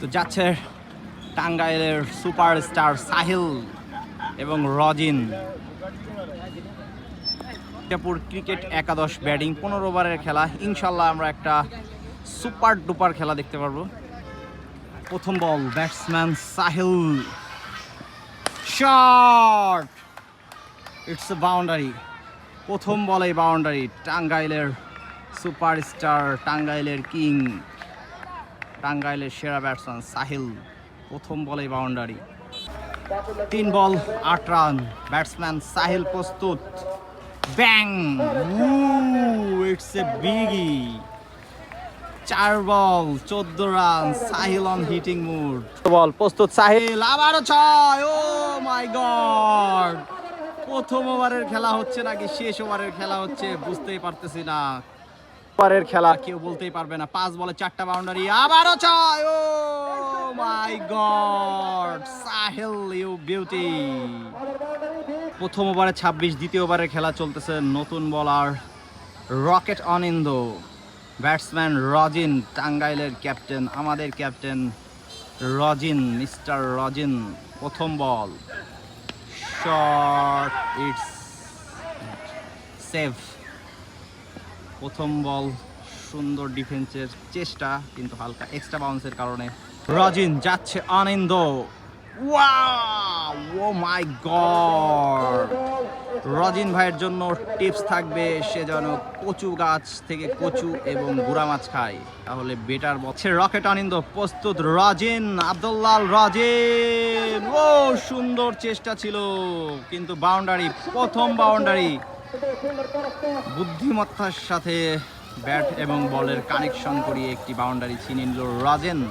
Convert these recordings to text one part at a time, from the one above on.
তো যাচ্ছে টাঙ্গাইলের সুপারস্টার সাহিল এবং রজিন। মির্জাপুর ক্রিকেট একাদশ ব্যাটিং পনেরো ওভারের খেলা। ইনশাল্লাহ আমরা একটা সুপার ডুপার খেলা দেখতে পারব। প্রথম ball, batsman Sahil. Shot! It's a boundary প্রথম বলে বাউন্ডারি টাঙ্গাইলের সুপারস্টার, টাঙ্গাইলের কিং। টাঙ্গাইলের সেরা ব্যাটসম্যান সাহিল, প্রথম বলে বাউন্ডারি তিন বল, আট রান ব্যাটসম্যান সাহিল প্রস্তুত। ব্যাং! ইটস এ বিগি চার বল, চোদ্দ run, Sahil on hitting mood ball, প্রস্তুত সাহিল, আবারও ছয়। ও মাই গড প্রথম ওভারের খেলা হচ্ছে নাকি শেষ ওভারের খেলা হচ্ছে বুঝতেই পারতেছি না। ওভারের খেলা। কেউ বলতেই পারবে না, পাঁচ বলে চারটা বাউন্ডারি, আবারও ছয়। ও my God, Sahil you beauty. প্রথম ওভারে ছাব্বিশ, দ্বিতীয় ওভারের খেলা চলতেছে নতুন বলার রকেট অনিন্দ। ব্যাটসম্যান রজিন টাঙ্গাইলের ক্যাপ্টেন, আমাদের ক্যাপ্টেন রজিন, মিস্টার রজিন, প্রথম বল। শর্ট ইটস সেভ প্রথম বল সুন্দর ডিফেন্সের চেষ্টা কিন্তু হালকা এক্সট্রা বাউন্সের কারণে রজিন যাচ্ছে আনন্দ। ও মাই গড রজিন ভাইয়ের জন্য টিপস থাকবে সে যেন কচু গাছ থেকে কচু এবং গুড়া মাছ খায়। তাহলে বেটার বলছে রকেট আনন্দ প্রস্তুত রজিন আব্দুল্লাল রজিন। ও সুন্দর চেষ্টা ছিল কিন্তু বাউন্ডারি প্রথম বাউন্ডারি বুদ্ধিমত্তার সাথে ব্যাট এবং বলের কানেকশন করিয়ে একটি বাউন্ডারি ছিনিয়ে নিল রাজেন।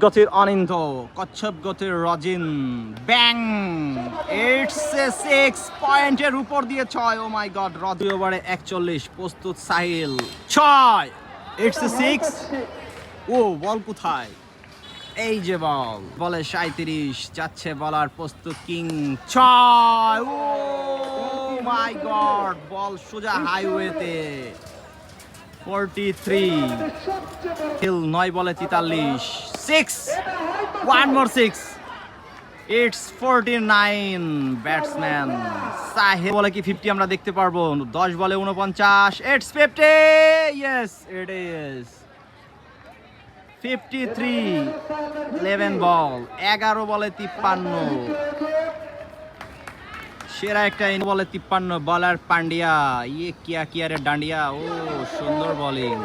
গতির অনিন্দ, কচ্ছপ গতির রজিন। ব্যাং! ইটস এ সিক্স পয়েন্টের উপর দিয়ে ছয়। ও মাই গড রদি ওভারে একচল্লিশ, প্রস্তুত সাহিল। ছয়! It's a six. ও, বল কোথায়? এই যে বল, বলে সাঁত্রিশ যাচ্ছে বলার প্রস্তুত কিং। ছয়! ও! মাই গড বল সোজা হাইওয়েতে ফোরটি থ্রি হিল নয় বলে তেতাল্লিশ। Six one more six it's forty nine batsman সাহেব বলে কি ফিফটি আমরা দেখতে পারব? দশ বলে উনপঞ্চাশ it's fifty yes it is fifty three eleven ball এগারো বলে তিপ্পান্ন। সেরা একটা ইন বলে তিপ্পান্ন বলার পান্ডিয়া। ইয়ে কিয়া কিয়ারের ডান্ডিয়া। ও, সুন্দর বোলিং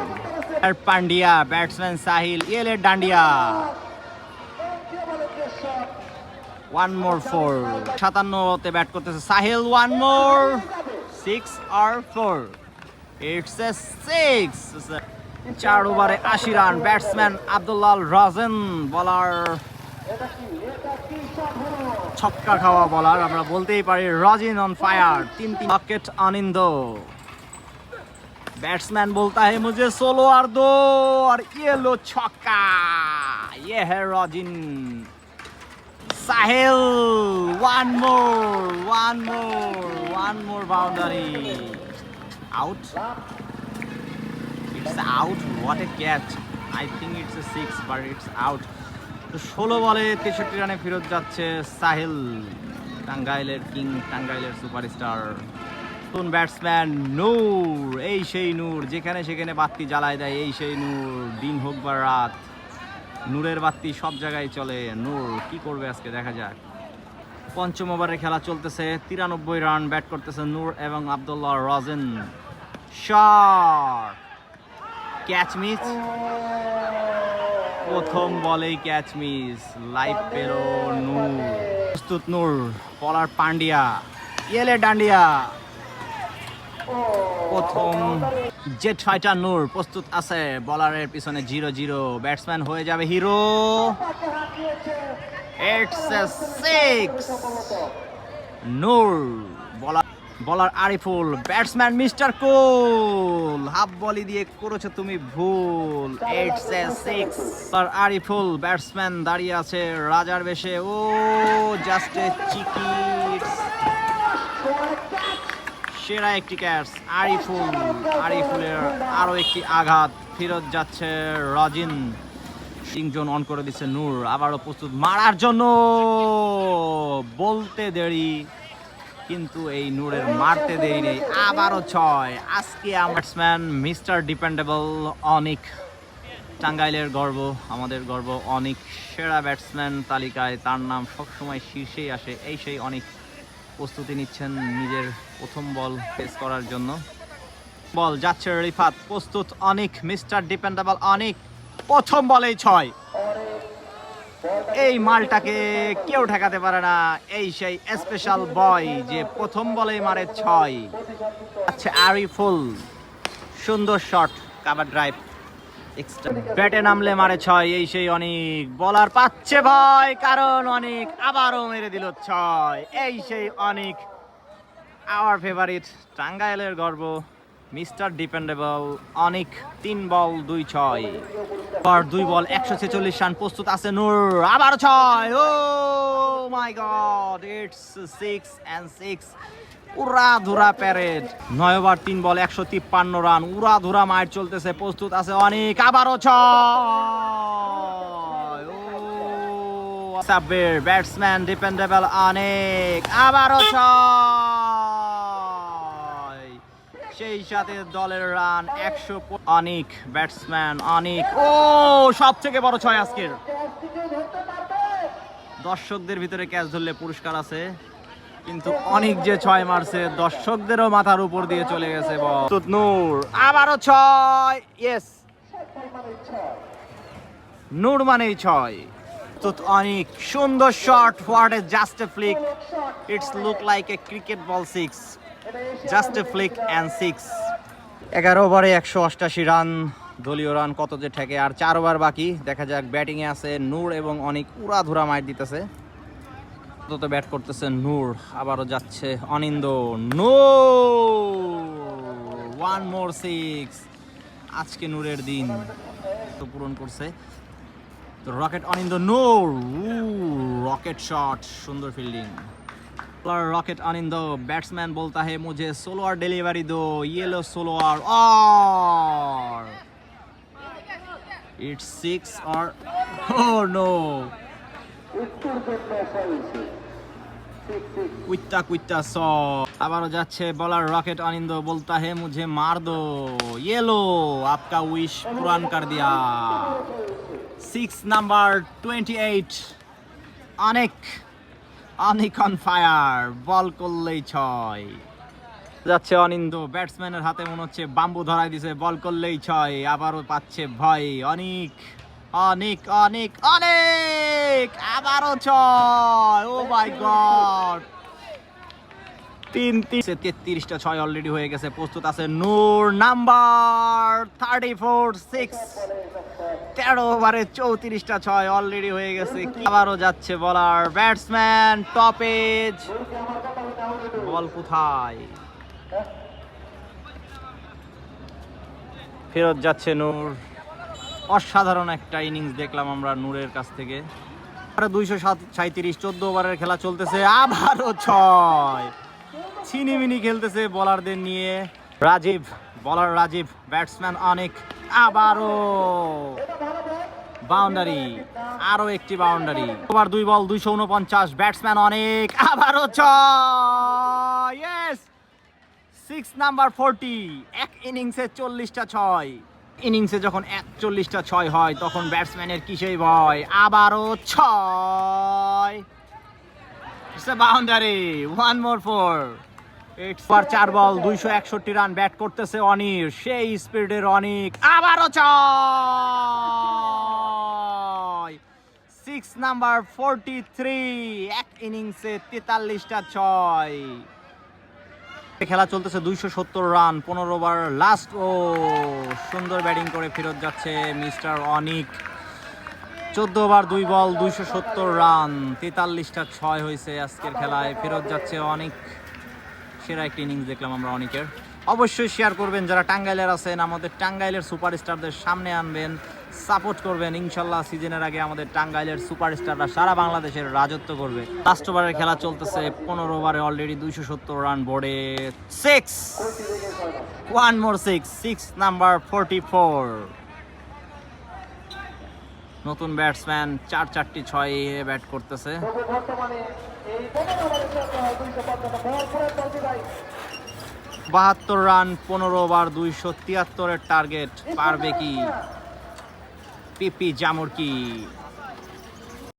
আর পান্ডিয়া ব্যাটসম্যান সাহিল ইয়েলের ডান্ডিয়া। ওয়ান মোর ফোর সাতান্নতে ব্যাট করতেছে সাহিল। ওয়ান মোর সিক্স আর ফোর ইটস এ সিক্স চার ওভারে আশি রান ব্যাটসম্যান আব্দুল্লাল রাজেন বলার ছক্কা খাওয়া বলার আমরা বলতেই পারি রজিন অন ফায়ার তিন তিন উইকেট আনন্দ बैट्समैन बोलता है मुझे सोलो और दो और ये लो छक्का ये है रॉजिन Sahil one more one more one more boundary out it's out what a catch I think it's a six but it's out তো ষোলো বলে তেষট্টি রানে ফেরত যাচ্ছে সাহিল টাঙ্গাইলের কিং, টাঙ্গাইলের সুপারস্টার। নতুন ব্যাটসম্যান নূর, এই সেই নূর, যেখানে সেখানে বাতি জ্বালায় দেয়, এই সেই নূর, দিন হোক বা রাত, নূরের বাতি সব জায়গায় চলে। নূর, কি করবে আজকে? দেখা যাক। পঞ্চম ওভারে খেলা চলতেছে, তিরানব্বই রান ব্যাট করতেছে নূর এবং Abdullah Rajin. Shot catch miss প্রথম বলেই ক্যাচ মিস লাইভ পেল নূর। প্রস্তুত নূর পলার পান্ডিয়া ইয়েলে ডান্ডিয়া। প্রথম জেট ফাইটার নূর প্রস্তুত আছে বলারের পিছনে জিরো জিরো ব্যাটসম্যান হয়ে যাবে হিরো ইটস সিক্স নূর বলার বলার Ariful, batsman mister cool. Half বলি দিয়ে করেছ তুমি ভুল। আর আরিফুল, ব্যাটসম্যান দাঁড়িয়ে আছে রাজার বেশে। ও জাস্ট সেরা একটি ক্যাচ আরিফুল। আরিফুলের আরও একটি আঘাত। ফেরত যাচ্ছে রজিন। জোন অন করে দিচ্ছে নূর। আবারও প্রস্তুত মারার জন্য। বলতে দেরি। কিন্তু এই নূরের মারতে দেরি নেই আবারও ছয়। আজকে ব্যাটসম্যান মিস্টার ডিপেন্ডেবল অনিক টাঙ্গাইলের গর্ব, আমাদের গর্ব অনেক সেরা ব্যাটসম্যান তালিকায়। তার নাম সবসময় শীর্ষেই আসে। এই সেই অনেক প্রস্তুতি নিচ্ছেন নিজের প্রথম বল ফেস করার জন্য। বল যাচ্ছে রিফাত, প্রস্তুত অনেক, মিস্টার ডিপেন্ডেবল অনেক, প্রথম বলেই ছয়। এই মালটাকে কেউ ঠেকাতে পারে না। এই সেই স্পেশাল বয় যে প্রথম বলেই মারে ছয়। আচ্ছা আরিফুল সুন্দর শট কাভার ড্রাইভ ব্যাটে নামলে মারে ছয়। এই সেই অনেক বলার পাচ্ছে ভয়, কারণ অনেক আবারও মেরে দিল ছয়। এই সেই অনেক আওয়ার ফেভারিট টাঙ্গাইলের গর্ব। মিস্টার ডিপেন্ডেবল অনেক, তিন বল, দুই ছয়। পর দুই বল, একশো ছেচল্লিশ রান প্রস্তুত আছে নূর আবার ছয়। ও my god, it's six and six. উড়া ধুরা প্যারেড। নয় ওভার, তিন বল, একশো তিপ্পান্ন রান। উড়া ধুরা মার চলতেছে, প্রস্তুত আছে অনেক, আবারও ছয়। ব্যাটসম্যান ডিপেন্ডেবল অনেক, আবারও ছয়। সেই সাথে দলের রান একশো অনেক ব্যাটসম্যান অনেক ও সব থেকে বড় ছয় আজকের। দর্শকদের ভিতরে ক্যাচ ধরলে পুরস্কার আছে। কিন্তু অনেক যে ছয় মারছে দর্শকদেরও মাথার উপর দিয়ে চলে গেছে বল। নূর। আবারও ছয় ইয়েস নূর মানেই ছয়। তো অনেক সুন্দর shot what a just a flick it's look like a cricket ball six just a flick and six এগারো ওভারে একশো অষ্টাশি রান, দলীয় রান কত যে ঠেকে, আর চার ওভার বাকি। দেখা যাক ব্যাটিংয়ে আছে নূর এবং অনেক উড়াধুরা মাইট দিতেছে। তো ব্যাট করতেছে নূর, আবারও যাচ্ছে Anindo. No one more six আজকে নূরের দিন। তো পূরণ করছে। তো rocket Anindo, Noor! Rocket shot সুন্দর fielding रॉकेट अनिंद बैट्समैन बोलता है मुझे सोलोआर डिलीवरी दो ये लो सोलोआर और इट्स सिक्स और oh no কুইত্তা কুইত্তা স আবারও যাচ্ছে বলার রকেট অনিন্দ বলতা হে মুঝে মার দো ये लो आपका विश पूरा कर दिया সিক্স নাম্বার টোয়েন্টি এইট অনেক অনেক অন ফায়ার, বল করলেই ছয়। যাচ্ছে অনিন্দু, ব্যাটসম্যানের হাতে মনে হচ্ছে বাম্বু ধরাই দিছে, বল করলেই ছয়, আবারও পাচ্ছে ভয়। অনেক অনেক অনেক অনেক! আবারও ছয়! ও মাই গড তিন তিন। তেত্রিশটা ছয় অলরেডি হয়ে গেছে, প্রস্তুত আছে Noor number thirty four six তেরো ওভারে চৌত্রিশটা ছয় অলরেডি হয়ে গেছে আবারও যাচ্ছে বলার ব্যাটসম্যান টপেজ বল কোথায়? ফেরত যাচ্ছে নূর। অসাধারণ একটা ইনিংস দেখলাম আমরা নূরের কাছ থেকে। দুইশো সাঁত্রিশ চোদ্দ ওভারের খেলা চলতেছে, আবারও ছয়। ছিনিমিনি খেলতেছে বলারদের নিয়ে। রাজীব বলার রাজীব ব্যাটসম্যান অনেক আবারও বাউন্ডারি আরও একটি বাউন্ডারি ওভার দুই বল, দুইশো উনপঞ্চাশ ব্যাটসম্যান অনেক আবারও ছয়। সিক্স নাম্বার ফোরটি এক ইনিংসে চল্লিশটা ছয়। ইনিংসে যখন একচল্লিশটা ছয় হয়, তখন ব্যাটসম্যানের কিসেই ভয়? আবারও ছয়। বাউন্ডারি ওয়ান মোর ফোর চার বল, দুইশো একষট্টি রান ব্যাট করতেছে অনির, সেই স্পিডের অনেক, আবারও ছয়। সিক্স নাম্বার থ্রি এক ইনিংসে তেতাল্লিশটা ছয়। খেলা চলতেছে দুইশো সত্তর রান পনেরো ওভার লাস্ট ও। সুন্দর ব্যাটিং করে ফেরত যাচ্ছে মিস্টার অনিক। চোদ্দ ওভার দুই বল, দুইশো সত্তর রান তেতাল্লিশটা ছয় হয়েছে আজকের খেলায়, ফেরত যাচ্ছে অনেক। সেরা একটি ইনিংস দেখলাম আমরা অনেকের। অবশ্যই শেয়ার করবেন, যারা টাঙ্গাইলের আছেন, আমাদের টাঙ্গাইলের সুপারস্টারদের সামনে আনবেন সাপোর্ট করবেন। ইনশাল্লাহ সিজনের আগে আমাদের টাঙ্গাইলের সুপারস্টাররা সারা বাংলাদেশের রাজত্ব করবে। লাস্ট ওভারের খেলা চলতেছে পনেরো ওভারে অলরেডি দুইশো সত্তর রান বোর্ডে six one more six six number forty four নতুন ব্যাটসম্যান চার চারটি ছয় ব্যাট করতেছে। বাহাত্তর রান, পনেরো ওভার, দুইশো তিয়াত্তরের টার্গেট। পারবে কি? পিপি জামুরকি।